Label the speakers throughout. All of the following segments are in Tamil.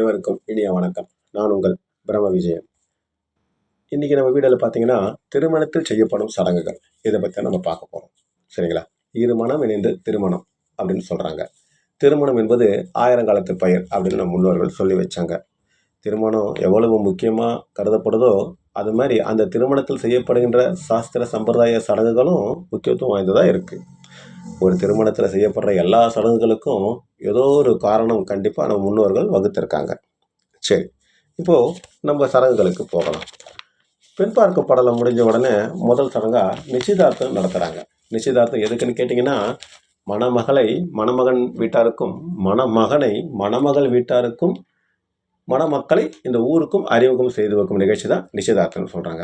Speaker 1: அனைவருக்கும் இனிய வணக்கம். நான் உங்கள் பிரம்ம விஜயன் இன்றைக்கி நம்ம வீடியோவில் பார்த்தீங்கன்னா திருமணத்தில் செய்யப்படும் சடங்குகள். இதை பற்றி நம்ம பார்க்க போகிறோம் சரிங்களா? இரு மனம் இணைந்து திருமணம் அப்படின்னு சொல்கிறாங்க திருமணம் என்பது ஆயிரங்காலத்து பயிர் அப்படின்னு நம்ம முன்னோர்கள் சொல்லி வச்சாங்க. திருமணம் எவ்வளவு முக்கியமாக கருதப்படுதோ அது மாதிரி அந்த திருமணத்தில் செய்யப்படுகின்ற சாஸ்திர சம்பிரதாய சடங்குகளும் முக்கியத்துவம் வாய்ந்ததாக இருக்குது ஒரு திருமணத்தில் செய்யப்படுற எல்லா சடங்குகளுக்கும் ஏதோ ஒரு காரணம் கண்டிப்பாக நம்ம முன்னோர்கள் வகுத்திருக்காங்க. சரி இப்போது நம்ம சடங்குகளுக்கு போகலாம். பெண் பார்க்க படலம் முடிஞ்ச உடனே முதல் சடங்காக நிச்சயதார்த்தம் நடத்துகிறாங்க நிச்சயதார்த்தம் எதுக்குன்னு கேட்டிங்கன்னா மணமகளை மணமகன் வீட்டாருக்கும் மணமகனை மணமகள் வீட்டாருக்கும் மணமக்களை இந்த ஊருக்கும் அறிமுகம் செய்து வைக்கும் நிகழ்ச்சி தான் நிச்சயதார்த்தம்னு சொல்கிறாங்க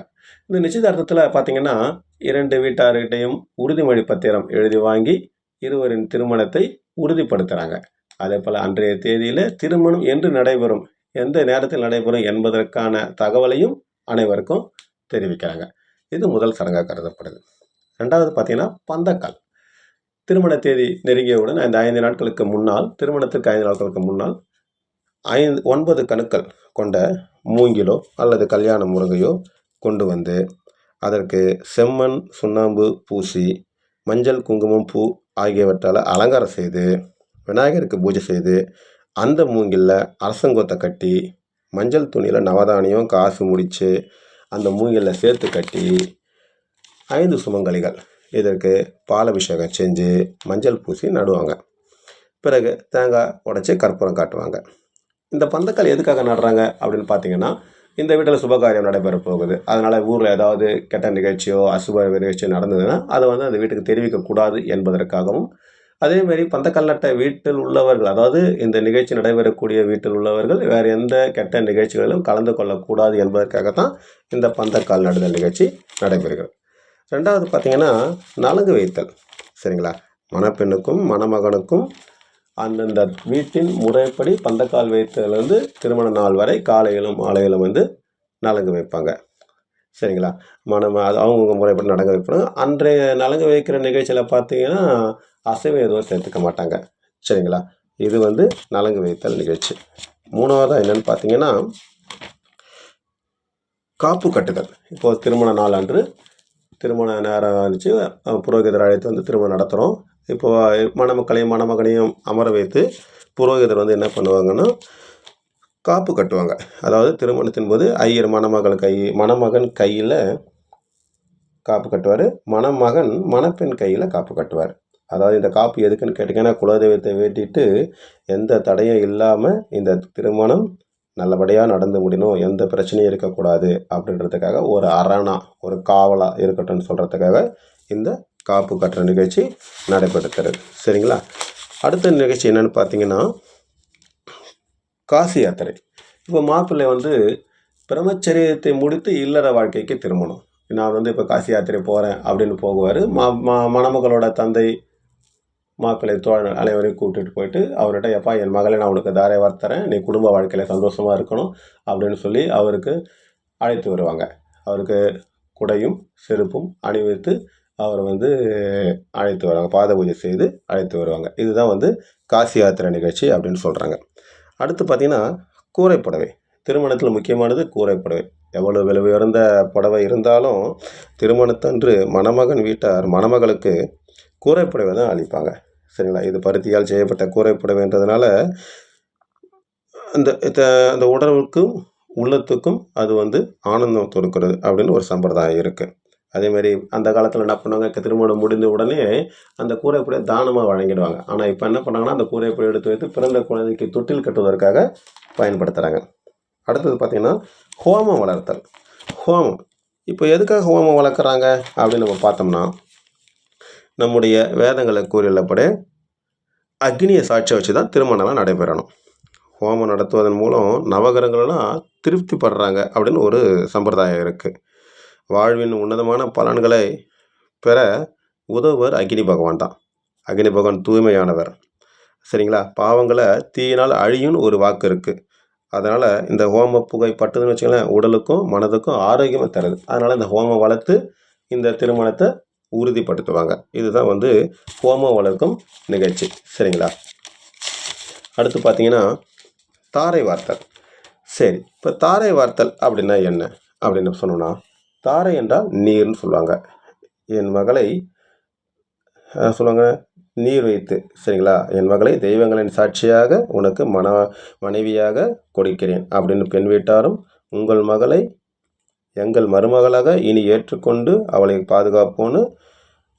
Speaker 1: இந்த நிச்சயதார்த்தத்தில் பார்த்தீங்கன்னா இரண்டு வீட்டார்கிட்டையும் உறுதிமொழி பத்திரம் எழுதி வாங்கி இருவரின் திருமணத்தை உறுதிப்படுத்துகிறாங்க அதே போல் அன்றைய தேதியில் திருமணம் என்று நடைபெறும் எந்த நேரத்தில் நடைபெறும் என்பதற்கான தகவலையும் அனைவருக்கும் தெரிவிக்கிறாங்க. இது முதல் சடங்காக கருதப்படுது. ரெண்டாவது பார்த்தீங்கன்னா பந்தக்கால். திருமண தேதி நெருங்கியவுடன் அந்த ஐந்து நாட்களுக்கு முன்னால் திருமணத்திற்கு ஐந்து நாட்களுக்கு முன்னால் ஐந்து ஒன்பது கணுக்கள் கொண்ட மூங்கிலோ அல்லது கல்யாண முருகையோ கொண்டு வந்து அதற்கு செம்மண் சுண்ணாம்பு பூசி மஞ்சள் குங்குமம் பூ ஆகியவற்றால் அலங்காரம் செய்து விநாயகருக்கு பூஜை செய்து அந்த மூங்கிலில் அரசங்கத்தை கட்டி மஞ்சள் துணியில் நவதானியம் காசு முடித்து அந்த மூங்கிலில் சேர்த்து கட்டி ஐந்து சுமங்கலிகள். இதற்கு பாலபிஷேகம் செஞ்சு மஞ்சள் பூசி நடுவாங்க. பிறகு தேங்காய் உடச்சி கற்பூரம் காட்டுவாங்க. இந்த பந்தக்கால் எதுக்காக நடுறாங்க அப்படின்னு பார்த்தீங்கன்னா இந்த வீட்டில் சுபகாரியம் நடைபெற போகுது. அதனால் ஊரில் ஏதாவது கெட்ட நிகழ்ச்சியோ அசுப நிகழ்ச்சியோ நடந்ததுன்னா அதை வந்து அந்த வீட்டுக்கு தெரிவிக்கக்கூடாது என்பதற்காகவும் அதேமாரி பந்தக்கால் நட்ட வீட்டில் உள்ளவர்கள் அதாவது இந்த நிகழ்ச்சி நடைபெறக்கூடிய வீட்டில் உள்ளவர்கள் வேறு எந்த கெட்ட நிகழ்ச்சிகளிலும் கலந்து கொள்ளக்கூடாது என்பதற்காக தான் இந்த பந்தக்கால் நடுதல் நிகழ்ச்சி நடைபெறுகிறது. ரெண்டாவது பார்த்தீங்கன்னா நலங்கு வைத்தல். சரிங்களா? மணப்பெண்ணுக்கும் மணமகனுக்கும் அந்தந்த வீட்டின் முறைப்படி பந்தக்கால் வைத்ததுலேருந்து திருமண நாள் வரை காலையிலும் மாலையிலும் வந்து நலங்கு வைப்பாங்க. சரிங்களா? மனம் அது அவங்கவுங்க முறைப்படி நடங்க வைப்பாங்க. அன்றைய நலங்கு வைக்கிற நிகழ்ச்சியில் பார்த்தீங்கன்னா அசைவம் எதுவும் சேர்த்துக்க மாட்டாங்க. சரிங்களா? இது வந்து நலங்கு வைத்தல் நிகழ்ச்சி. மூணாவதாக என்னென்னு பார்த்தீங்கன்னா காப்பு கட்டுதல். இப்போது திருமண நாள் அன்று திருமண நேரம் ஆச்சு புரோகிதர் அழைத்து வந்து திருமணம் நடத்துகிறோம் இப்போ மணமக்களையும் மணமகனையும் அமர வைத்து புரோகிதர் வந்து என்ன பண்ணுவாங்கன்னா காப்பு கட்டுவாங்க. அதாவது திருமணத்தின் போது ஐயர் மணமகள் கை மணமகன் கையில் காப்பு கட்டுவார். மணமகன் மணப்பெண் கையில் காப்பு கட்டுவார். அதாவது இந்த காப்பு எதுக்குன்னு கேட்டிங்கன்னா குலதெய்வத்தை வேட்டிட்டு எந்த தடையும் இல்லாமல் இந்த திருமணம் நல்லபடியாக நடந்து முடியணும். எந்த பிரச்சனையும் இருக்கக்கூடாது அப்படின்றதுக்காக ஒரு அரணா ஒரு காவலாக இருக்கட்டும்னு சொல்கிறதுக்காக இந்த காப்பு கட்டுற நிகழ்ச்சி நடைபெறுகிறது. சரிங்களா? அடுத்த நிகழ்ச்சி என்னென்னு பார்த்தீங்கன்னா காசி யாத்திரை. இப்போ மாப்பிள்ளை வந்து பிரம்மச்சரியத்தை முடித்து இல்லற வாழ்க்கைக்கு திரும்பணும். நான் வந்து இப்போ காசி யாத்திரை போகிறேன் அப்படின்னு போகுவார். மா மா மணமகளோட தந்தை மாப்பிள்ளை தோழன் அனைவரையும் கூப்பிட்டுட்டு போயிட்டு அவர்கிட்ட எப்பா என் மகளை நான் உனக்கு தாரை வார்த்தரேன் நீ குடும்ப வாழ்க்கையில் சந்தோஷமாக இருக்கணும். அப்படின்னு சொல்லி அவருக்கு அழைத்து வருவாங்க. அவருக்கு குடையும் செருப்பும் அணிவித்து அவரை வந்து அழைத்து வருவாங்க. பாத பூஜை செய்து அழைத்து வருவாங்க. இதுதான் வந்து காசி யாத்திரை நிகழ்ச்சி அப்படின்னு சொல்கிறாங்க அடுத்து பார்த்திங்கன்னா கூரை புடவை. திருமணத்தில் முக்கியமானது கூரை புடவை. எவ்வளோ விலை உயர்ந்த புடவை இருந்தாலும் திருமணத்தன்று மணமகன் வீட்டார் மணமகளுக்கு கூரைப்புடவை தான் அளிப்பாங்க. சரிங்களா? இது பருத்தியால் செய்யப்பட்ட கூரைப்புடவைன்றதுனால அந்த அந்த உடலுக்கும் உள்ளத்துக்கும் அது வந்து ஆனந்தம் கொடுக்கிறது அப்படின்னு ஒரு சம்பிரதாயம் இருக்குது அதேமாதிரி அந்த காலத்தில் என்ன பண்ணுவாங்க திருமணம் முடிந்த உடனே அந்த கூரைப்படியை தானமாக வழங்கிடுவாங்க. ஆனால் இப்போ என்ன பண்ணாங்கன்னா அந்த கூரைப்படி எடுத்து வைத்து பிறந்த குழந்தைக்கு தொட்டில் கட்டுவதற்காக பயன்படுத்துகிறாங்க அடுத்தது பார்த்திங்கன்னா ஹோமம் வளர்த்தல். ஹோமம். இப்போ எதுக்காக ஹோமம் வளர்க்குறாங்க? அப்படின்னு நம்ம பார்த்தோம்னா நம்முடைய வேதங்களை கூறியுள்ளபடி அக்னியை சாட்சியை வச்சு தான் திருமணம்லாம் நடைபெறணும். ஹோமம் நடத்துவதன் மூலம் நவகிரகங்கள்லாம் திருப்திப்படுறாங்க அப்படின்னு ஒரு சம்பிரதாயம் இருக்குது வாழ்வின் உன்னதமான பலன்களை பெற உதவுவர் அக்னி பகவான் தான். அக்னி பகவான் தூய்மையானவர். சரிங்களா? பாவங்களை தீயினால் அழியும்னு ஒரு வாக்கு இருக்குது அதனால் இந்த ஹோம புகை பட்டதுன்னு வச்சுக்கலாம் உடலுக்கும் மனதுக்கும் ஆரோக்கியமாக தருது. அதனால் இந்த ஹோமம் வளர்த்து இந்த திருமணத்தை உறுதிப்படுத்துவாங்க. இதுதான் வந்து ஹோமம் வளர்க்கும் நிகழ்ச்சி. சரிங்களா? அடுத்து பார்த்தீங்கன்னா தாரை வார்த்தல். சரி இப்போ தாரை வார்த்தல் அப்படின்னா என்ன? அப்படின்னு சொன்னோன்னா தாரை என்றால் நீர்னு சொல்லுவாங்க. என் மகளை சொல்லுவாங்க நீர் வைத்து. சரிங்களா? என் மகளை தெய்வங்களின் சாட்சியாக உனக்கு மன மனைவியாக கொடுக்கிறேன் அப்படின்னு பெண் வீட்டாரும் உங்கள் மகளை எங்கள் மருமகளாக இனி ஏற்றுக்கொண்டு அவளை பாதுகாப்போன்னு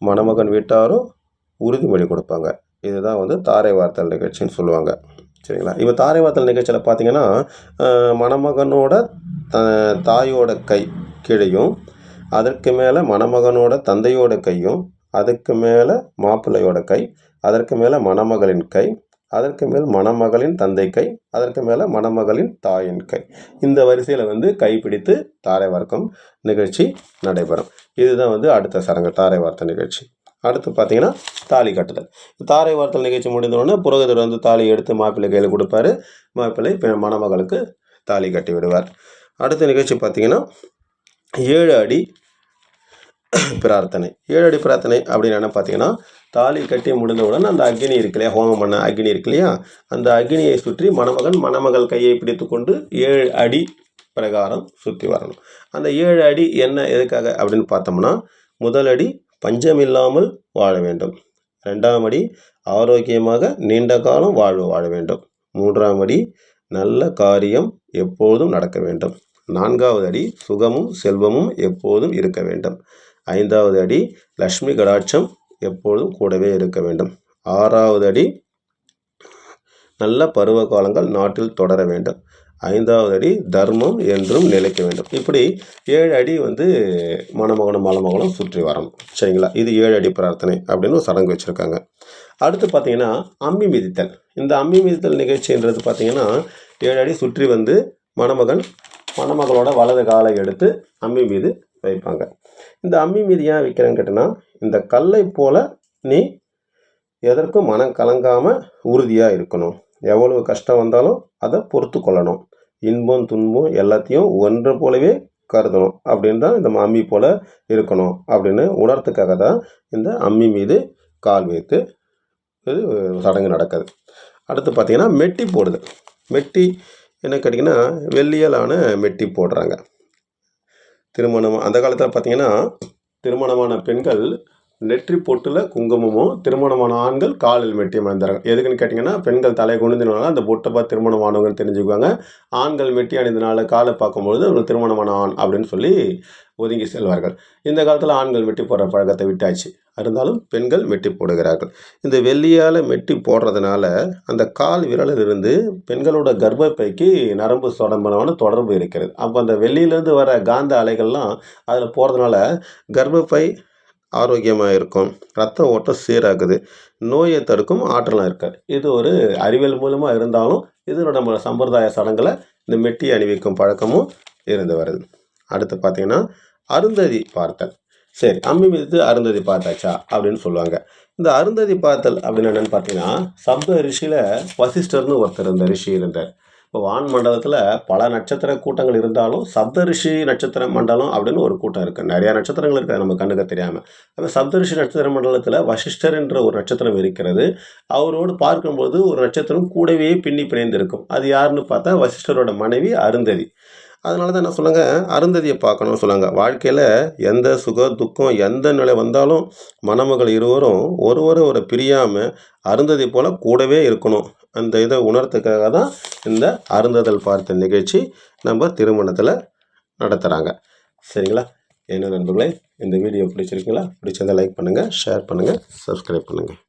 Speaker 1: மணமகன் வீட்டாரும் உறுதிமொழி கொடுப்பாங்க. இதுதான் வந்து தாரை வார்த்தல் நிகழ்ச்சின்னு சொல்லுவாங்க. சரிங்களா? இப்போ தாரை வார்த்தல் நிகழ்ச்சியில் பார்த்தீங்கன்னா மணமகனோட த- தாயோட கை கீழையும் அதற்கு மேலே மணமகனோட தந்தையோட கையும் அதுக்கு மேலே மாப்பிள்ளையோட கை அதற்கு மேலே மணமகளின் கை அதற்கு மேல் மணமகளின் தந்தை கை அதற்கு மேலே மணமகளின் தாயின் கை. இந்த வரிசையில் வந்து கைப்பிடித்து தாரை வார்க்கும் நிகழ்ச்சி நடைபெறும். இதுதான் வந்து அடுத்த சடங்கு தாரை வார்த்த நிகழ்ச்சி. அடுத்து பார்த்தீங்கன்னா தாலி கட்டுதல். தாரை வார்த்தல் நிகழ்ச்சி முடிந்தவுடனே புரோகிதர் வந்து தாலி எடுத்து மாப்பிள்ளை கையில் கொடுப்பாரு. மாப்பிள்ளை பெ- மணமகளுக்கு தாலி கட்டி விடுவார். அடுத்த நிகழ்ச்சி பார்த்தீங்கன்னா ஏழு அடி பிரார்த்தனை. ஏழு அடி பிரார்த்தனை அப்படின்னு என்ன பார்த்தீங்கன்னா தாலி கட்டி முடிந்தவுடன் அந்த அக்னி இருக்கு இல்லையா ஹோமம் பண்ண அக்னி இருக்கு இல்லையா அந்த அக்னியை சுற்றி மணமகன் மணமகள் கையை பிடித்து கொண்டு ஏழு அடி பிரகாரம் சுற்றி வரணும். அந்த ஏழு அடி என்ன எதுக்காக அப்படின்னு பார்த்தோம்னா முதல் அடி பஞ்சம் இல்லாமல் வாழ வேண்டும். ரெண்டாம் அடி ஆரோக்கியமாக நீண்ட காலம் வாழ்வு வாழ வேண்டும். மூன்றாம் அடி நல்ல காரியம் எப்போதும் நடக்க வேண்டும். நான்காவது அடி சுகமும் செல்வமும் எப்போதும் இருக்க வேண்டும். ஐந்தாவது அடி லக்ஷ்மி கடாட்சம் எப்பொழுதும் கூடவே இருக்க வேண்டும். ஆறாவது அடி நல்ல பருவ காலங்கள் நாட்டில் தொடர வேண்டும். ஐந்தாவது அடி தர்மம் என்றும் நிலைக்க வேண்டும். இப்படி ஏழு அடி வந்து மணமகனும் மணமகனும் சுற்றி வரணும். சரிங்களா? இது ஏழு அடி பிரார்த்தனை அப்படின்னு ஒரு சடங்கு வச்சுருக்காங்க. அடுத்து பார்த்தீங்கன்னா அம்மி மிதித்தல். இந்த அம்மி மிதித்தல் நிகழ்ச்சின்றது பார்த்தீங்கன்னா ஏழு அடி சுற்றி வந்து மணமகன் மணமகளோட வலது காலை எடுத்து அம்மி மீது வைப்பாங்க. இந்த அம்மி மீது ஏன் வைக்கிறேன்னு கேட்டேன்னா இந்த கல்லை போல நீ எதற்கும் மனம் கலங்காமல் உறுதியாக இருக்கணும். எவ்வளவு கஷ்டம் வந்தாலும் அதை பொறுத்து கொள்ளணும். இன்பம் துன்பம் எல்லாத்தையும் ஒன்று போலவே கருதணும். அப்படின்னு தான் இந்த அம்மி போல் இருக்கணும் அப்படின்னு உணர்த்துக்காக தான் இந்த அம்மி மீது கால் வைத்து இது சடங்கு நடக்குது. அடுத்து பார்த்திங்கன்னா மெட்டி போடுது. மெட்டி என்ன கேட்டிங்கன்னா வெள்ளியலான மெட்டி போடுறாங்க. திருமணம் அந்த காலத்தில் பார்த்தீங்கன்னா திருமணமான பெண்கள் நெற்றி பொட்டில் குங்குமமும் திருமணமான ஆண்கள் காலில் மெட்டியும் அணிந்தார்கள். எதுக்குன்னு கேட்டிங்கன்னா பெண்கள் தலை குனிந்தினால அந்த பொட்டை பார்த்து திருமணமானவங்கன்னு தெரிஞ்சுக்குவாங்க. ஆண்கள் மெட்டி அணிந்தனால காலை பார்க்கும்பொழுது ஒரு திருமணமான ஆண் அப்படின்னு சொல்லி ஒதுங்கி செல்வார்கள். இந்த காலத்தில் ஆண்கள் மெட்டி போடுற பழக்கத்தை விட்டாச்சு. இருந்தாலும் பெண்கள் மெட்டி போடுகிறார்கள். இந்த வெள்ளியால் மெட்டி போடுறதுனால அந்த கால் விரலிலிருந்து பெண்களோட கர்ப்பப்பைக்கு நரம்பு தொடர்பான தொடர்பு இருக்கிறது. அப்போ அந்த வெள்ளியிலேருந்து வர காந்த அலைகள்லாம் அதில் போகிறதுனால கர்ப்பப்பை ஆரோக்கியமாக இருக்கும் ரத்த ஓட்டம் சீராகுது. நோயை தடுக்கும் ஆற்றலாம் இருக்காது. இது ஒரு அறிவியல் மூலமாக இருந்தாலும் இது நம்ம சம்பிரதாய சடங்கில் இந்த மெட்டி அணிவிக்கும் பழக்கமும் இருந்து வருது. அடுத்து பார்த்திங்கன்னா அருந்ததி பார்த்தல். சரி அம்மி மிதித்து அருந்ததி பார்த்தாச்சா? அப்படின்னு சொல்லுவாங்க. இந்த அருந்ததி பார்த்தல் அப்படின்னு என்னன்னு பார்த்தீங்கன்னா சப்த ரிஷியில் வசிஷ்டர்னு ஒருத்தர் இந்த ரிஷி இருந்தார். இப்போ வான் மண்டலத்தில் பல நட்சத்திர கூட்டங்கள் இருந்தாலும் சப்த ரிஷி நட்சத்திர மண்டலம் அப்படின்னு ஒரு கூட்டம் இருக்குது நிறையா நட்சத்திரங்கள் இருக்குது நம்ம கண்ணுக்கு தெரியாமல் அப்போ சப்த ரிஷி நட்சத்திர மண்டலத்தில் வசிஷ்டர் என்ற ஒரு நட்சத்திரம் இருக்கிறது. அவரோடு பார்க்கும்போது ஒரு நட்சத்திரம் கூடவே பின்னி பிணைந்து இருக்கும் அது யாருன்னு பார்த்தா வசிஷ்டரோட மனைவி அருந்ததி. அதனால தான் என்ன சொல்லுங்க? அருந்ததியை பார்க்கணும்னு சொல்லுங்க. வாழ்க்கையில் எந்த சுக துக்கம் எந்த நிலை வந்தாலும் மணமகள் இருவரும் ஒருவரை ஒரு பிரியாமல் அருந்ததி போல் கூடவே இருக்கணும். அந்த இதை உணர்த்துக்காக தான் இந்த அருந்ததல் பார்த்த நிகழ்ச்சி நம்ம திருமணத்தில் நடத்துகிறாங்க சரிங்களா? என்ன நண்பர்களே இந்த வீடியோ பிடிச்சிருக்கீங்களா? பிடிச்சிருந்தால் லைக் பண்ணுங்கள் ஷேர் பண்ணுங்கள் சப்ஸ்கிரைப் பண்ணுங்கள்